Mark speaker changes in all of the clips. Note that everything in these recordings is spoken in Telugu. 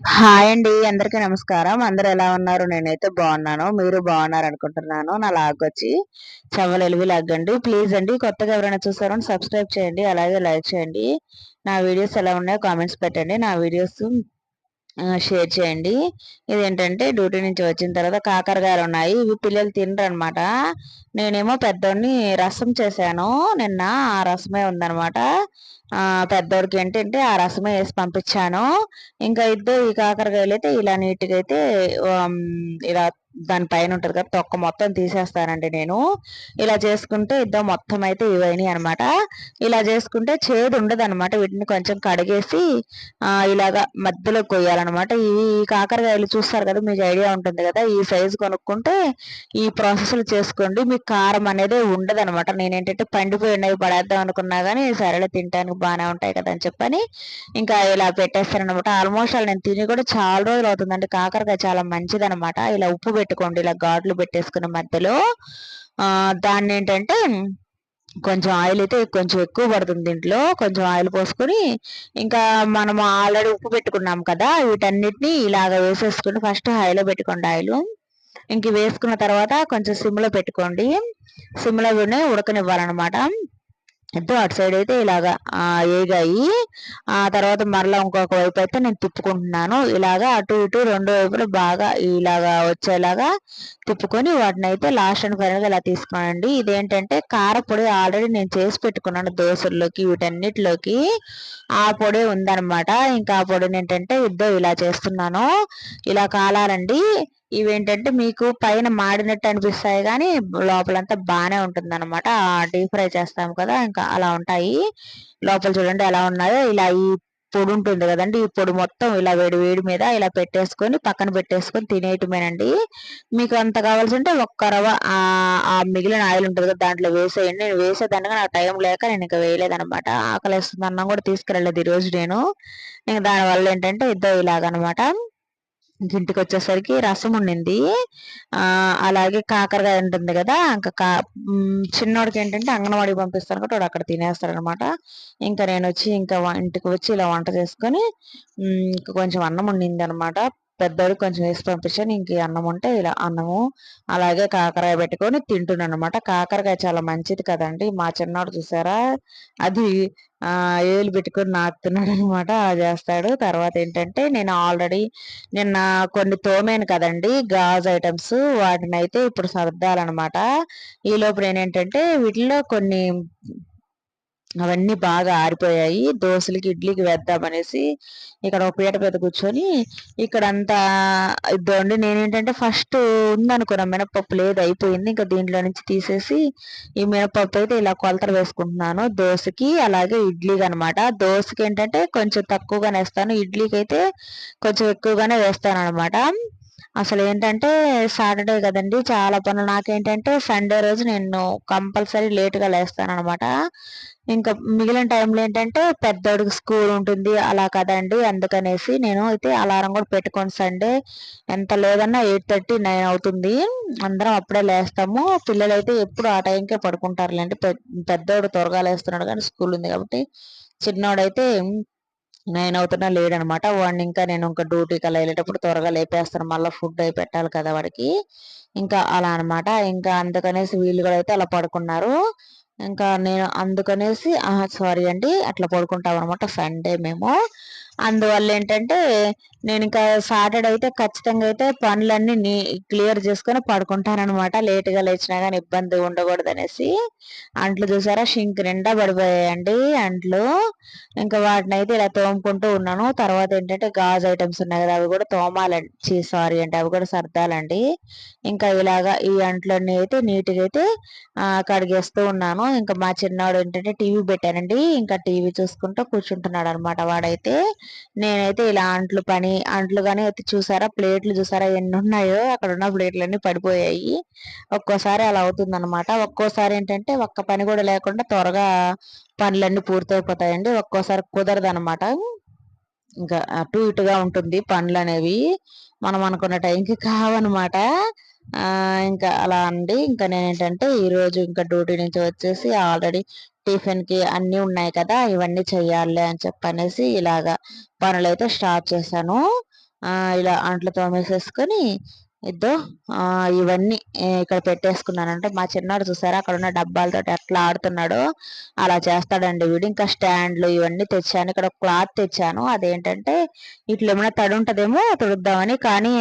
Speaker 1: హాయ్ అండి అందరికీ నమస్కారం. అందరు ఎలా ఉన్నారు? నేనైతే బాగున్నాను. మీరు బాగున్నారు అనుకుంటున్నాను నా లాగ్ వచ్చి చవలు ఎలివి లాగండి. ప్లీజ్ అండి కొత్తగా ఎవరైనా చూసారో సబ్స్క్రైబ్ చేయండి. అలాగే లైక్ చేయండి. నా వీడియోస్ ఎలా ఉన్నాయో కామెంట్స్ పెట్టండి. నా వీడియోస్ షేర్ చేయండి. ఇదేంటంటే డ్యూటీ నుంచి వచ్చిన తర్వాత కాకరకాయలు ఉన్నాయి ఇవి పిల్లలు తినరు అనమాట నేనేమో పెద్దోడిని రసం చేశాను. నిన్న ఆ రసమే ఉందనమాట పెద్దోడికి ఏంటంటే ఆ రసమే వేసి పంపించాను. ఇంకా ఇద్దరు ఈ కాకరకాయలు అయితే ఇలా నీట్గా అయితే ఇలా దానిపైన ఉంటుంది కదా తొక్క మొత్తం తీసేస్తానండి నేను. ఇలా చేసుకుంటే ఇద్దరు మొత్తం అయితే ఇవైనాయి అనమాట ఇలా చేసుకుంటే చేదు ఉండదు అనమాట వీటిని కొంచెం కడిగేసి ఇలాగా మధ్యలో కొయ్యాలన్నమాట. ఈ కాకరకాయలు చూస్తారు కదా మీకు ఐడియా ఉంటుంది కదా ఈ సైజు కొనుక్కుంటే ఈ ప్రాసెస్లు చేసుకోండి. మీకు కారం అనేది ఉండదు అనమాట నేనేంటంటే పండిపోయి ఉన్నవి పడేద్దాం అనుకున్నా కానీ సరేలే తినడానికి బాగానే ఉంటాయి కదా అని చెప్పని ఇంకా ఇలా పెట్టేస్తాను అనమాట ఆల్మోస్ట్ నేను తిని కూడా చాలా రోజులు అవుతుందండి. కాకరకాయ చాలా మంచిది అనమాట ఇలా ఉప్పు పెట్టుకోండి. ఇలా ఘాట్లు పెట్టేసుకున్న మధ్యలో దాన్ని ఏంటంటే కొంచెం ఆయిల్ అయితే కొంచెం ఎక్కువ పడుతుంది దీంట్లో. కొంచెం ఆయిల్ పోసుకొని ఇంకా మనం ఆల్రెడీ ఉప్పు పెట్టుకున్నాం కదా వీటన్నిటిని ఇలాగ వేసేసుకుని ఫస్ట్ హైలో పెట్టుకోండి ఆయిల్. ఇంక వేసుకున్న తర్వాత కొంచెం సిమ్లో పెట్టుకోండి. సిమ్లో ఉడకనివ్వాలన్నమాట. ఎంతో అటు సైడ్ అయితే ఇలాగా ఏగాయి ఆ తర్వాత మరలా ఇంకొక వైపు అయితే నేను తిప్పుకుంటున్నాను. ఇలాగా అటు ఇటు రెండు వైపులు బాగా ఇలాగా వచ్చేలాగా తిప్పుకొని వాటిని అయితే లాస్ట్ అండ్ ఫైనల్గా ఇలా తీసుకున్నానండి ఇదేంటంటే కారపొడి ఆల్రెడీ నేను చేసి పెట్టుకున్నాను దోశల్లోకి వీటన్నిటిలోకి. ఆ పొడి ఉందనమాట ఇంకా ఆ పొడిని ఏంటంటే ఇద్దరు ఇలా చేస్తున్నాను. ఇలా కాలాలండి. ఇవేంటంటే మీకు పైన మాడినట్టు అనిపిస్తాయి కానీ లోపలంతా బాగానే ఉంటుంది అనమాట డీప్ ఫ్రై చేస్తాం కదా ఇంకా అలా ఉంటాయి. లోపల చూడండి ఎలా ఉన్నాయో. ఇలా ఈ పొడి ఉంటుంది కదండి ఈ పొడి మొత్తం ఇలా వేడి వేడి మీద ఇలా పెట్టేసుకొని పక్కన పెట్టేసుకొని తినేయటమేనండి. మీకు అంత కావాల్సి ఉంటే ఒక్క రవ ఆ మిగిలిన ఆయిల్ ఉంటుంది కదా దాంట్లో వేసేయండి. నేను వేసేదానికి నాకు టైం లేక నేను ఇంకా వేయలేదనమాట ఆకలి వేస్తుంది అన్నం కూడా తీసుకెళ్ళలేదు ఈరోజు నేను. ఇంకా దానివల్ల ఏంటంటే ఇద్దరు ఇలాగనమాట ఇంటికి వచ్చేసరికి రసం ఉండింది. ఆ అలాగే కాకరకాయ ఉంటుంది కదా ఇంకా కా చిన్నోడికి ఏంటంటే అంగన్వాడికి పంపిస్తాను కాబట్టి వాడు అక్కడ తినేస్తాడు అనమాట ఇంకా నేను వచ్చి ఇంకా ఇంటికి వచ్చి ఇలా వంట చేసుకొని ఇంకా కొంచెం అన్నం ఉండింది అనమాట పెద్దోడు కొంచెం వేసి పంపించాను ఇంక అన్నం ఉంటే ఇలా అన్నము అలాగే కాకరకాయ పెట్టుకొని తింటున్నాను అనమాట కాకరకాయ చాలా మంచిది కదండి. మా చిన్నోడు చూసారా అది ఏలు పెట్టుకొని నాకుతున్నాడు అనమాట చేస్తాడు. తర్వాత ఏంటంటే నేను ఆల్రెడీ నిన్న కొన్ని తోమేను కదండి గాజ్ ఐటమ్స్. వాటిని అయితే ఇప్పుడు సర్దాలన్నమాట ఈ లోపు నేనేంటంటే వీటిలో కొన్ని అవన్నీ బాగా ఆరిపోయాయి. దోశలకి ఇడ్లీకి వేద్దామనేసి ఇక్కడ ఒక పీట పెద్ద కూర్చొని ఇక్కడ అంతా ఇద్దండి నేనేంటంటే ఫస్ట్ ఉందనుకున్నా మినపప్పు లేదు అయిపోయింది. ఇంకా దీంట్లో నుంచి తీసేసి ఈ మినపప్పు అయితే ఇలా కొలతలు వేసుకుంటున్నాను. దోశకి అలాగే ఇడ్లీకి అనమాట దోశకి ఏంటంటే కొంచెం తక్కువగానే వేస్తాను. ఇడ్లీకి అయితే కొంచెం ఎక్కువగానే వేస్తాను అనమాట అసలు ఏంటంటే సాటర్డే కదండి చాలా పనులు. నాకేంటంటే సండే రోజు నేను కంపల్సరీ లేట్గా లేస్తాను అనమాట ఇంకా మిగిలిన టైంలో ఏంటంటే పెద్దోడికి స్కూల్ ఉంటుంది అలా కదండి. అందుకనేసి నేను అయితే అలారం కూడా పెట్టుకోండి సండే ఎంత లేదన్నా ఎయిట్ థర్టీ నైన్ అవుతుంది. అందరం అప్పుడే లేస్తాము. పిల్లలు అయితే ఎప్పుడు ఆ టైంకే పడుకుంటారులేండి. పెద్దోడు త్వరగా లేస్తున్నాడు కానీ స్కూల్ ఉంది కాబట్టి చిన్నోడైతే నైన్ అవుతున్నా లేడనమాట. వాడిని ఇంకా నేను ఇంకా డ్యూటీకి అలా వెళ్ళేటప్పుడు త్వరగా లేపేస్తాను. మళ్ళీ ఫుడ్ అయి పెట్టాలి కదా వాడికి. ఇంకా అలా అనమాట. ఇంకా అందుకనేసి వీళ్ళు కూడా అయితే అలా పడుకున్నారు. ఇంకా నేను అందుకనేసి సారీ అండి అట్లా పడుకుంటాం అనమాట సండే మేము. అందువల్ల ఏంటంటే నేను ఇంకా సాటర్డే అయితే ఖచ్చితంగా అయితే పనులన్నీ క్లియర్ చేసుకొని పడుకుంటానమాట లేట్గా లేచినా కానీ ఇబ్బంది ఉండకూడదు అనేసి అంట్లు చూసారా? షింక్ నిండా పడిపోయాయండి అంట్లు. ఇంకా వాటిని అయితే ఇలా తోముకుంటూ ఉన్నాను. తర్వాత ఏంటంటే గాజు ఐటమ్స్ ఉన్నాయి కదా అవి కూడా తోమాలండి. సారీ అంటే అవి కూడా సర్దాలండి. ఇంకా ఇలాగా ఈ అంట్లన్నీ అయితే నీట్గా అయితే కడిగేస్తూ ఉన్నాను. ఇంకా మా చిన్నవాడు ఏంటంటే టీవీ పెట్టానండి. ఇంకా టీవీ చూసుకుంటూ కూర్చుంటున్నాడు అనమాట వాడైతే. నేనైతే ఇలా అంట్లు పని అంట్లు కానీ అయితే చూసారా? ప్లేట్లు చూసారా? ఎన్ని ఉన్నాయో అక్కడ ఉన్న ప్లేట్లన్నీ పడిపోయాయి. ఒక్కోసారి అలా అవుతుంది అనమాట ఒక్కోసారి ఏంటంటే ఒక్క పని కూడా లేకుండా త్వరగా పనులన్నీ పూర్తయిపోతాయండి. ఒక్కోసారి కుదరదు అనమాట ఇంకా అటు ఇటుగా ఉంటుంది పనులు అనేవి మనం అనుకున్న టైంకి కావనమాట ఇంకా అలా అండి. ఇంకా నేను ఏంటంటే ఈరోజు ఇంకా డ్యూటీ నుంచి వచ్చేసి ఆల్రెడీ టిఫిన్కి అన్నీ ఉన్నాయి కదా ఇవన్నీ చెయ్యాలి అని చెప్పనేసి ఇలాగా పనులైతే స్టార్ట్ చేశాను. ఇలా అంట్లు తోమేసేసుకొని ఇద్దో ఇవన్నీ ఇక్కడ పెట్టేసుకున్నాను అంటే మా చిన్నాడు చూసారా అక్కడ ఉన్న డబ్బాలతో ఎట్లా ఆడుతున్నాడో అలా చేస్తాడండి వీడు. ఇంకా స్టాండ్లు ఇవన్నీ తెచ్చాను ఇక్కడ క్లాత్ తెచ్చాను. అదేంటంటే ఇట్లా ఏమైనా తడి ఉంటుందేమో తుడుద్దామని కానీ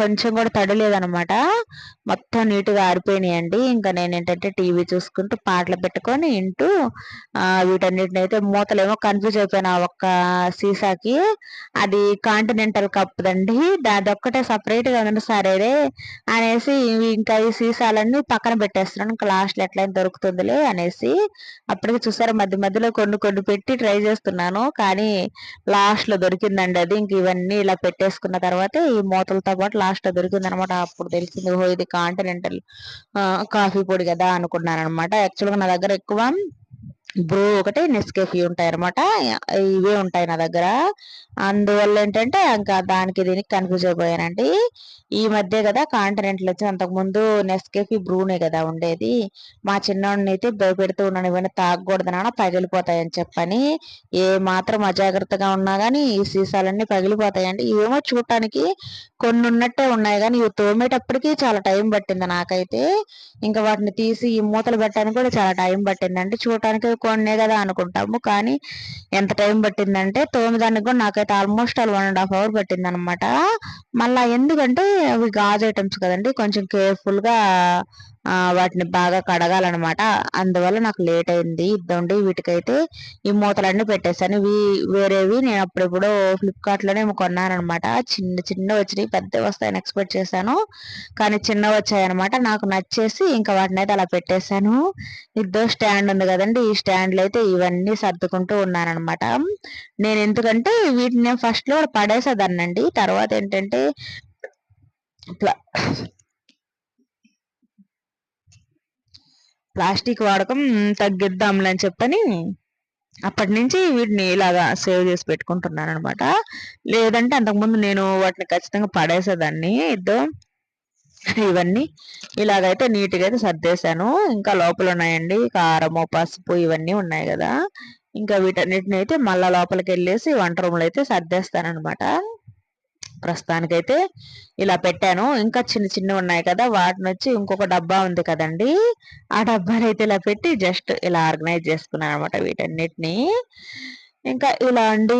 Speaker 1: కొంచెం కూడా తడలేదనమాట మొత్తం నీట్గా ఆరిపోయినాయండి. ఇంకా నేను ఏంటంటే టీవీ చూసుకుంటూ పాటలు పెట్టుకొని వింటూ వీటన్నిటిని అయితే మూతలేమో కన్ఫ్యూజ్ అయిపోయినా ఒక్క సీసాకి. అది కాంటినెంటల్ కప్ దండి. దాది ఒక్కటే సపరేట్గా ఉందండి సరేలే అనేసి ఇంకా ఈ సీసాలన్నీ పక్కన పెట్టేస్తున్నాను. ఇంకా లాస్ట్లో ఎట్లయినా దొరుకుతుందిలే అనేసి అప్పటికి చూసారా మధ్య మధ్యలో కొన్ని కొన్ని పెట్టి ట్రై చేస్తున్నాను. కానీ లాస్ట్లో దొరికిందండి అది. ఇంక ఇవన్నీ ఇలా పెట్టేసుకున్న తర్వాత ఈ మూతలతో పాటు లాస్ట్ దొరికింది అనమాట అప్పుడు తెలిసింది ఓ ఇది కాంటినెంటల్ కాఫీ పొడి కదా అనుకున్నాను అనమాట యాక్చువల్గా నా దగ్గర ఎక్కువ బ్రూ ఒకటి నెస్కేఫీ ఉంటాయి అనమాట ఇవే ఉంటాయి నా దగ్గర. అందువల్ల ఏంటంటే ఇంకా దానికి దీనికి కన్ఫ్యూజ్ అయిపోయానండి. ఈ మధ్య కదా కాంటినెంట్లు వచ్చి అంతకుముందు నెస్కేఫీ బ్రూనే కదా ఉండేది. మా చిన్నోడిని అయితే భయపెడుతూ ఉన్నాను ఇవన్నీ తాగకూడదు పగిలిపోతాయని చెప్పని. ఏ మాత్రం అజాగ్రత్తగా ఉన్నా కానీ ఈ సీసాలన్నీ పగిలిపోతాయండి. ఇవేమో చూడటానికి కొన్ని ఉన్నట్టే ఉన్నాయి. కానీ ఇవి తోమేటప్పటికీ చాలా టైం పట్టింది నాకైతే. ఇంకా వాటిని తీసి ఈ మూతలు పెట్టడానికి కూడా చాలా టైం పట్టిందండి చూడటానికి కొన్నే కదా అనుకుంటాము. కానీ ఎంత టైం పట్టిందంటే తోమదానికి కూడా నాకైతే almost all one and half hour పట్టింది అనమాట మళ్ళీ ఎందుకంటే అవి గాజు ఐటమ్స్ కదండి. కొంచెం కేర్ఫుల్గా వాటిని బాగా కడగాలన్నమాట. అందువల్ల నాకు లేట్ అయింది. ఇద్దండి వీటికైతే ఈ మూతలన్నీ పెట్టేశాను. ఇవి వేరేవి నేను అప్పుడెప్పుడు ఫ్లిప్కార్ట్లోనే కొన్నానమాట చిన్న చిన్న వచ్చినాయి పెద్ద వస్తాయని ఎక్స్పెక్ట్ చేశాను. కానీ చిన్న వచ్చాయన్నమాట. నాకు నచ్చేసి ఇంకా వాటిని అయితే అలా పెట్టేశాను. ఇద్దో స్టాండ్ ఉంది కదండి ఈ స్టాండ్లో అయితే ఇవన్నీ సర్దుకుంటూ ఉన్నానమాట నేను ఎందుకంటే వీటిని నేను ఫస్ట్లో పడేసేదాన్నండి. తర్వాత ఏంటంటే ప్లాస్టిక్ వాడకం తగ్గిద్దాంలే అని చెప్పని అప్పటి నుంచి వీటిని ఇలాగా సేవ్ చేసి పెట్టుకుంటున్నాను అనమాట లేదంటే అంతకుముందు నేను వాటిని ఖచ్చితంగా పడేసేదాన్ని. ఇద్దో ఇవన్నీ ఇలాగైతే నీట్గా అయితే సర్దేశాను. ఇంకా లోపల ఉన్నాయండి కారము పసుపు ఇవన్నీ ఉన్నాయి కదా. ఇంకా వీటన్నిటిని అయితే మళ్ళా లోపలికి వెళ్ళేసి వంట రూమ్లో అయితే సర్దేస్తాను అనమాట ప్రస్తుతానికైతే ఇలా పెట్టాను. ఇంకా చిన్న చిన్న ఉన్నాయి కదా వాటిని వచ్చి ఇంకొక డబ్బా ఉంది కదండి ఆ డబ్బాలు అయితే ఇలా పెట్టి జస్ట్ ఇలా ఆర్గనైజ్ చేసుకున్నాను అనమాట వీటన్నిటిని. ఇంకా ఇలా అండి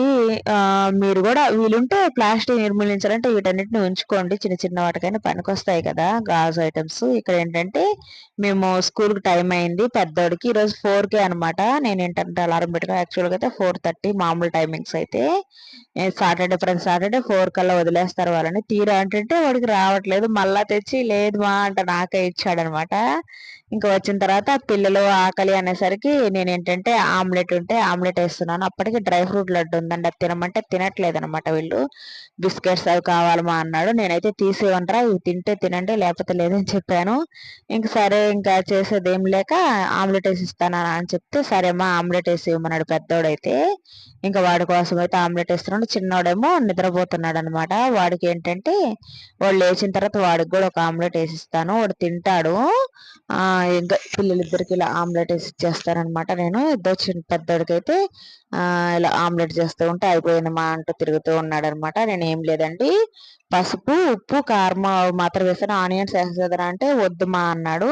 Speaker 1: మీరు కూడా వీలుంటే ప్లాస్టిక్ నిర్మూలించాలంటే వీటన్నిటిని ఉంచుకోండి. చిన్న చిన్న వాటికైనా పనికొస్తాయి కదా గాజు ఐటమ్స్. ఇక్కడ ఏంటంటే మేము స్కూల్కి టైం అయింది. పెద్దోడికి ఈరోజు ఫోర్కే అనమాట నేను ఏంటంటే అలారం పెట్టుకుని యాక్చువల్గా అయితే ఫోర్ థర్టీ మామూలు టైమింగ్స్ అయితే. సాటర్డే ఫ్రెండ్స్ సాటర్డే ఫోర్ కల్లా వదిలేస్తారు వాళ్ళని. తీరా అంటే వాడికి రావట్లేదు. మళ్ళా తెచ్చి లేదు మా అంట నాకే ఇచ్చాడనమాట ఇంకా వచ్చిన తర్వాత పిల్లలు ఆకలి అనేసరికి నేను ఏంటంటే ఆమ్లెట్ ఉంటే ఆమ్లెట్ వేస్తున్నాను. అప్పటికి డ్రై ఫ్రూట్ లడ్డు ఉందండి. అది తినమంటే తినట్లేదు అనమాట వీళ్ళు. బిస్కెట్స్ అవి కావాలమా అన్నాడు. నేనైతే తీసేయమంటారా? ఇవి తింటే తినండి లేకపోతే లేదని చెప్పాను. ఇంక సరే ఇంకా చేసేది ఏం లేక ఆమ్లెట్ వేసి ఇస్తానా అని చెప్తే సరేమ్మా ఆమ్లెట్ వేసి ఇవ్వమన్నాడు పెద్దోడైతే. ఇంకా వాడి కోసం అయితే ఆమ్లెట్ వేస్తున్నాడు. చిన్నోడేమో నిద్రపోతున్నాడు అనమాట వాడికి ఏంటంటే వాడు లేచిన తర్వాత వాడికి కూడా ఒక ఆమ్లెట్ వేసిస్తాను. వాడు తింటాడు. ఇంకా పిల్లలిద్దరికి ఇలా ఆమ్లెట్ వేసి చేస్తారనమాట నేను ఇద్దరు చిన్న పెద్దోడికి అయితే ఇలా ఆమ్లెట్ చేస్తూ ఉంటే అయిపోయింది మా అంటూ తిరుగుతూ ఉన్నాడనమాట నేను ఏం లేదండి. పసుపు ఉప్పు కారం మాత్రం వేసాను ఆనియన్స్ వేసేదరా అంటే వద్దు మా అన్నాడు.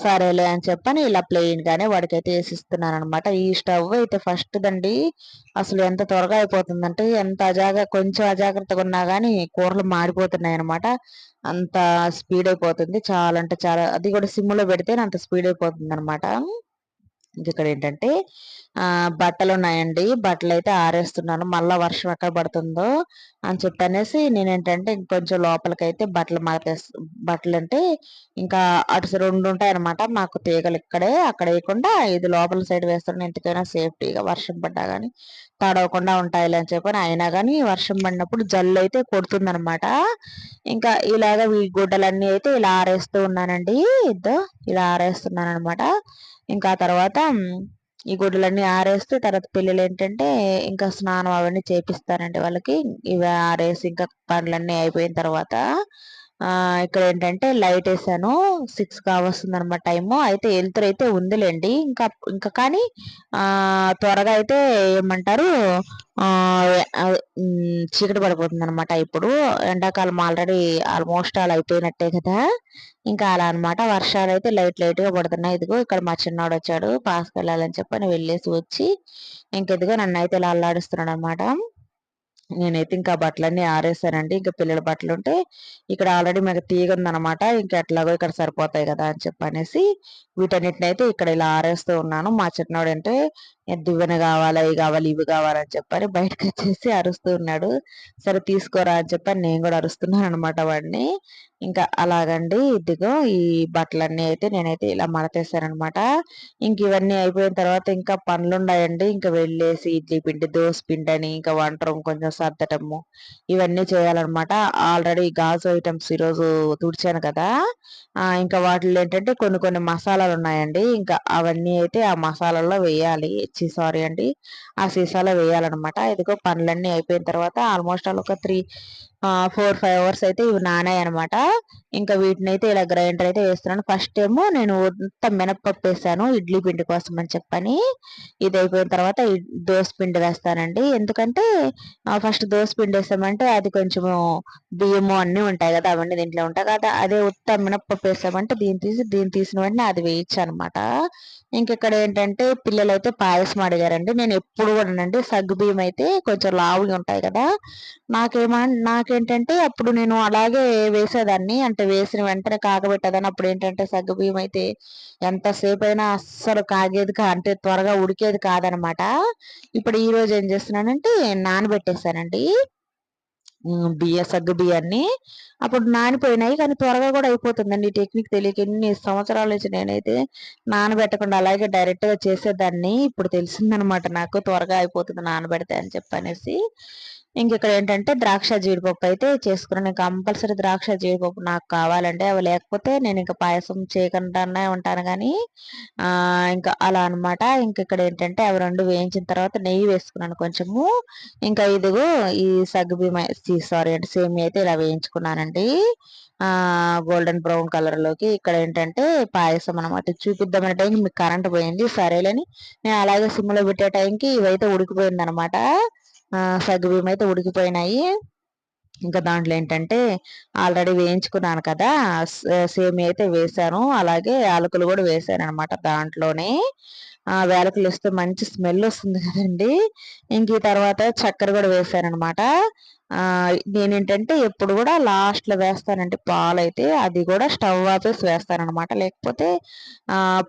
Speaker 1: సరేలే అని చెప్పని ఇలా ప్లెయిన్ గానే వాడికైతే వేసిస్తున్నాను అనమాట ఈ స్టవ్ అయితే ఫస్ట్ దండి అసలు ఎంత త్వరగా అయిపోతుందంటే ఎంత అజాగ్ర కొంచెం అజాగ్రత్తగా ఉన్నా కానీ కూరలు మారిపోతున్నాయి అనమాట అంత స్పీడ్ అయిపోతుంది. చాలా అంటే చాలా అది కూడా సిమ్లో పెడితే అంత స్పీడ్ అయిపోతుంది అనమాట ఇక్కడ ఏంటంటే బట్టలు ఉన్నాయండి బట్టలు అయితే ఆరేస్తున్నాను. మళ్ళీ వర్షం ఎక్కడ పడుతుందో అని చెప్పనేసి నేను ఏంటంటే ఇంకొంచెం లోపలికైతే బట్టలు మార్చేస్తా బట్టలు అంటే ఇంకా అటు రెండు ఉంటాయి అనమాట మాకు తీగలు ఇక్కడే అక్కడ వేయకుండా ఇది లోపల సైడ్ వేస్తున్నాను ఇంటికైనా సేఫ్టీగా వర్షం పడ్డా కానీ తడవకుండా ఉంటాయి అని చెప్పని అయినా కానీ వర్షం పడినప్పుడు జల్లు అయితే కొడుతుందనమాట ఇంకా ఇలాగ ఈ గుడ్డలన్నీ అయితే ఇలా ఆరేస్తూ ఉన్నానండి. ఇద్దో ఇలా ఆరేస్తున్నాను అనమాట ఇంకా తర్వాత ఈ గుడ్డలన్నీ ఆరేస్తే తర్వాత పిల్లలు ఏంటంటే ఇంకా స్నానం అవన్నీ చేపిస్తారండి వాళ్ళకి. ఇవి ఆరేసి ఇంకా పనులన్నీ అయిపోయిన తర్వాత ఇక్కడ ఏంటంటే లైట్ వేసాను. సిక్స్ కావస్తుంది అనమాట టైము. అయితే వెళ్తురు అయితే ఉందిలేండి. ఇంకా ఇంకా కానీ త్వరగా అయితే ఏమంటారు చీకటి పడిపోతుంది అనమాట ఇప్పుడు. ఎండాకాలం ఆల్రెడీ ఆల్మోస్ట్ ఆల్ అయిపోయినట్టే కదా. ఇంకా అలా అనమాట వర్షాలు అయితే లైట్ లైట్గా పడుతున్నాయి. ఇదిగో ఇక్కడ మా చిన్నవాడు వచ్చాడు. పాస్కి వెళ్ళాలని చెప్పని వెళ్ళేసి వచ్చి ఇంకెదిగో నన్ను అయితే ఇలా అల్లాడిస్తున్నాడు అనమాట నేనైతే ఇంకా బట్టలన్నీ ఆరేసానండి. ఇంకా పిల్లల బట్టలు ఉంటే ఇక్కడ ఆల్రెడీ మాకు తీగ ఉందనమాట ఇంకా ఎట్లాగో ఇక్కడ సరిపోతాయి కదా అని చెప్పనేసి వీటన్నిటిని అయితే ఇక్కడ ఇలా ఆరేస్తూ ఉన్నాను. మా చిన్నవాడు అంటే దువ్వెన కావాలా ఇవి కావాలి ఇవి కావాలని చెప్పని బయటకు వచ్చేసి అరుస్తూ ఉన్నాడు. సరే తీసుకోరా అని చెప్పని నేను కూడా అరుస్తున్నాను అనమాట వాడిని. ఇంకా అలాగండి ఇదిగో ఈ బట్టలన్నీ అయితే నేనైతే ఇలా మడతేసానమాట ఇంక ఇవన్నీ అయిపోయిన తర్వాత ఇంకా పనులు ఉన్నాయండి ఇంకా వెళ్ళేసి ఇడ్లీ పిండి దోశ పిండి అని ఇంకా వంటరం కొంచెం సర్దటము. ఇవన్నీ చేయాలన్నమాట. ఆల్రెడీ గాజు ఐటమ్స్ ఈరోజు తుడిచాను కదా. ఇంకా వాటిలో ఏంటంటే కొన్ని కొన్ని మసాలాలు ఉన్నాయండి ఇంకా అవన్నీ అయితే ఆ మసాలాలో వేయాలి. సారీ అండి. ఆ సీసాలో వేయాలన్నమాట. ఇదిగో పనులన్నీ అయిపోయిన తర్వాత ఆల్మోస్ట్ ఆల్ ఒక త్రీ ఫోర్ ఫైవ్ అవర్స్ అయితే ఇవి నానాయి అనమాట ఇంకా వీటిని అయితే ఇలా గ్రైండర్ అయితే వేస్తున్నాను. ఫస్ట్ ఏమో నేను మొత్తం మినప్పప్పు వేసాను ఇడ్లీ పిండి కోసం అని చెప్పని. ఇది అయిపోయిన తర్వాత దోశ పిండి వేస్తానండి. ఎందుకంటే ఫస్ట్ దోశ పిండి వేసామంటే అది కొంచెము బియ్యము అన్నీ ఉంటాయి కదా అవన్నీ దీంట్లో ఉంటాయి కదా అదే ఉత్త మినప్పప్పు వేసామంటే దీన్ని తీసి దీన్ని తీసిన వెంటనే అది వేయచ్చు అనమాట ఇంకెక్కడ ఏంటంటే పిల్లలు అయితే పాయసం అడిగారండి. నేను ఎప్పుడు కూడా సగ్గు బియ్యం అయితే కొంచెం లావుగా ఉంటాయి కదా నాకేమో నాకేంటంటే అప్పుడు నేను అలాగే వేసేదాన్ని. అంటే వేసిన వెంటనే కాగబెట్టేదాన్ని. అప్పుడు ఏంటంటే సగ్గు బియ్యం అయితే ఎంతసేపు అయినా అస్సలు కాగేది కా అంటే త్వరగా ఉడికేది కాదనమాట. ఇప్పుడు ఈ రోజు ఏం చేస్తున్నానంటే నానబెట్టేసానండి బియ్య సగ్గు బియ్యాన్ని. అప్పుడు నానిపోయినాయి. కానీ త్వరగా కూడా అయిపోతుందండి. ఈ టెక్నిక్ తెలియక ఎన్ని సంవత్సరాల నుంచి నేనైతే నానబెట్టకుండా అలాగే డైరెక్ట్గా చేసేదాన్ని. ఇప్పుడు తెలిసిందనమాట నాకు త్వరగా అయిపోతుంది నానబెడితే అని చెప్పనేసి. ఇంక ఇక్కడ ఏంటంటే ద్రాక్ష జీడిపప్పు అయితే చేసుకున్నాను. కంపల్సరీ ద్రాక్ష జీడిపప్పు నాకు కావాలంటే అవి లేకపోతే నేను ఇంకా పాయసం చేయకుండానే ఉంటాను కానీ ఇంకా అలా అనమాట ఇంక ఇక్కడ ఏంటంటే అవి రెండు వేయించిన తర్వాత నెయ్యి వేసుకున్నాను కొంచెము. ఇంకా ఇదిగో ఈ సగ్గు సారీ అంటే సేమి అయితే ఇలా వేయించుకున్నానండి. గోల్డెన్ బ్రౌన్ కలర్లోకి ఇక్కడ ఏంటంటే పాయసం అనమాట చూపిద్దామనే టైంకి మీకు కరెంట్ పోయింది. సరేలేని నేను అలాగే సిమ్లో పెట్టే టైంకి ఇవైతే ఉడికిపోయింది అనమాట సగ్గుబియ్యం అయితే ఉడికిపోయినాయి. ఇంకా దాంట్లో ఏంటంటే ఆల్రెడీ వేయించుకున్నాను కదా సేమి అయితే వేసాను. అలాగే యాలకులు కూడా వేసాను అనమాట దాంట్లోనే. వేలకులు వేస్తే మంచి స్మెల్ వస్తుంది కదండి. ఇంక ఈ తర్వాత చక్కెర కూడా వేసాను అనమాట నేనేంటంటే ఎప్పుడు కూడా లాస్ట్లో వేస్తానంటే పాలు అయితే అది కూడా స్టవ్ ఆపేసి వేస్తానమాట లేకపోతే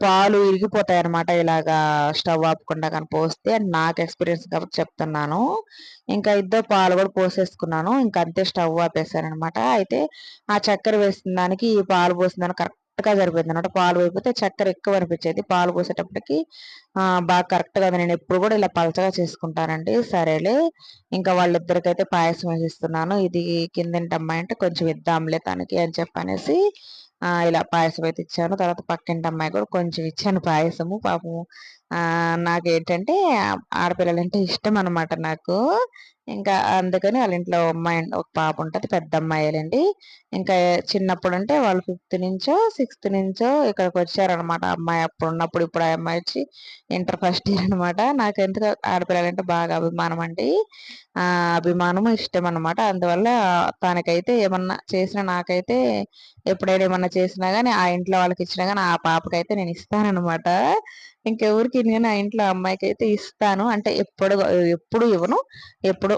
Speaker 1: పాలు ఇరిగిపోతాయి అనమాట ఇలాగా స్టవ్ ఆపకుండా కానీ పోస్తే నాకు ఎక్స్పీరియన్స్ కాబట్టి చెప్తున్నాను. ఇంకా ఇద్దరు పాలు కూడా పోసేసుకున్నాను. ఇంకా అంతే స్టవ్ ఆపేసాను అనమాట అయితే ఆ చక్కెర వేసిన దానికి ఈ పాలు పోసిన దానికి కరెక్ట్ కరెక్ట్గా జరిపోయింది అనమాట పాలు పోయిపోతే చక్కెర ఎక్కువ అనిపించేది. పాలు పోసేటప్పటికి బాగా కరెక్ట్గా నేను ఎప్పుడు కూడా ఇలా పలచగా చేసుకుంటానండి. సరేలే ఇంకా వాళ్ళిద్దరికైతే పాయసం వేసిస్తున్నాను. ఇది కిందంటి అమ్మాయి అంటే కొంచెం ఇద్దాంలే తనకి అని చెప్పనేసి ఇలా పాయసం అయితే ఇచ్చాను. తర్వాత పక్కింటి అమ్మాయి కూడా కొంచెం ఇచ్చాను పాయసము. పాపము నాకేంటంటే ఆడపిల్లలు అంటే ఇష్టం అనమాట నాకు. ఇంకా అందుకని వాళ్ళ ఇంట్లో అమ్మాయి ఒక పాప ఉంటుంది పెద్ద అమ్మాయిలండి. ఇంకా చిన్నప్పుడు అంటే వాళ్ళు ఫిఫ్త్ నుంచో సిక్స్త్ నుంచో ఇక్కడికి వచ్చారనమాట అమ్మాయి అప్పుడు ఉన్నప్పుడు ఇప్పుడు ఆ అమ్మాయి వచ్చి ఇంటర్ ఫస్ట్ ఇయర్ అనమాట నాకు ఎందుకు ఆడపిల్లలంటే బాగా అభిమానం అండి అభిమానం ఇష్టం అనమాట అందువల్ల తనకైతే ఏమన్నా చేసినా నాకైతే ఎప్పుడైనా ఏమన్నా చేసినా కానీ ఆ ఇంట్లో వాళ్ళకి ఇచ్చినా కానీ ఆ పాపకైతే నేను ఇస్తానన్నమాట. ఇంకెవరికి నేను ఆ ఇంట్లో అమ్మాయికి అయితే ఇస్తాను. అంటే ఎప్పుడు ఎప్పుడు ఇవ్వను. ఎప్పుడు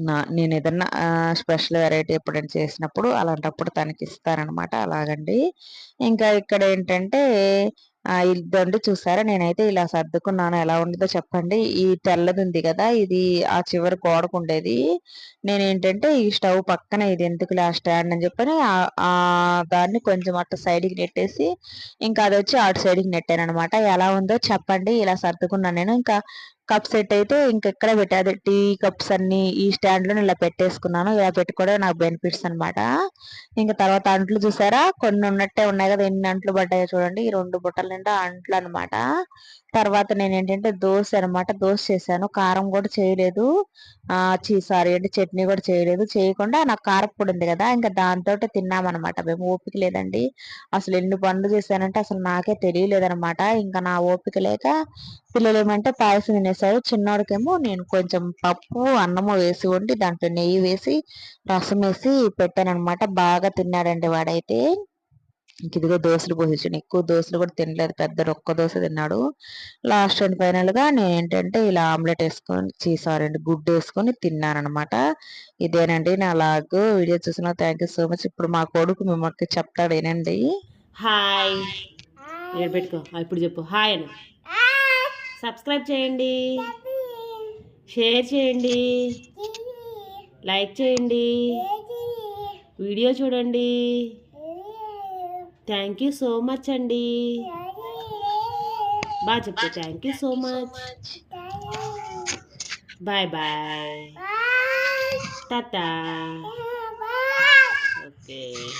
Speaker 1: నా నేను ఏదన్నా స్పెషల్ వెరైటీ ఎప్పుడైనా చేసినప్పుడు అలాంటప్పుడు తనకి ఇస్తానమాట అలాగండి. ఇంకా ఇక్కడ ఏంటంటే ఇదండి చూసారా? నేనైతే ఇలా సర్దుకున్నాను. ఎలా ఉండదో చెప్పండి. ఈ తెల్లది ఉంది కదా ఇది ఆ చివరి గోడకు ఉండేది. నేను ఏంటంటే ఈ స్టవ్ పక్కన ఇది ఎందుకు ఆ స్టాండ్ అని చెప్పని దాన్ని కొంచెం అట్ట సైడ్కి నెట్టేసి ఇంకా అది వచ్చి అటు సైడ్కి నెట్టాను అనమాట ఎలా ఉందో చెప్పండి. ఇలా సర్దుకున్నాను నేను. ఇంకా కప్ సెట్ అయితే ఇంకెక్కడ పెట్టాది టీ కప్స్ అన్ని ఈ స్టాండ్లో ఇలా పెట్టేసుకున్నాను. ఇలా పెట్టుకోవడం నాకు బెనిఫిట్స్ అనమాట ఇంకా తర్వాత అంట్లు చూసారా? కొన్ని ఉన్నట్టే ఉన్నాయి కదా. ఎన్ని అంట్లు పడ్డాయో చూడండి. ఈ రెండు బుట్టల నిండా అంట్లు అనమాట తర్వాత నేను ఏంటంటే దోశ అనమాట దోశ చేశాను. కారం కూడా చేయలేదు. ఆ చీ సారీ అంటే చట్నీ కూడా చేయలేదు. చేయకుండా నాకు కారప్పొడి ఉంది కదా ఇంకా దాంతో తిన్నామన్నమాట. మేము ఓపిక లేదండి. అసలు ఎన్ని పనులు చేశానంటే అసలు నాకే తెలియలేదనమాట ఇంకా నా ఓపిక లేక పిల్లలు ఏమంటే పాయసం తినేసారు చిన్నోడికేమో నేను కొంచెం పప్పు అన్నము వేసి వండి దాంట్లో నెయ్యి వేసి రసం వేసి పెట్టాను అనమాట బాగా తిన్నాడండి వాడైతే. ఇదిగో దోశలు పోసించాను ఎక్కువ దోశలు కూడా తినలేదు. పెద్ద ఒక్క దోశ తిన్నాడు. లాస్ట్ అండ్ ఫైనల్గా నేను ఏంటంటే ఇలా ఆమ్లెట్ వేసుకొని సారీ అండి గుడ్డు వేసుకొని తిన్నానమాట ఇదేనండి నా లాగ్ వీడియో చూసిన థ్యాంక్ యూ సో మచ్. ఇప్పుడు మా కొడుకు మిమ్మల్ని చెప్తాడు ఏనండి
Speaker 2: హాయ్. పెట్టుకో? ఇప్పుడు చెప్పు. హాయ్ అని. సబ్స్క్రైబ్ చేయండి. షేర్ చేయండి. లైక్ చేయండి. వీడియో చూడండి. థ్యాంక్ యూ సో మచ్ అండి బాగా చెప్పు thank you so much bye bye tata okay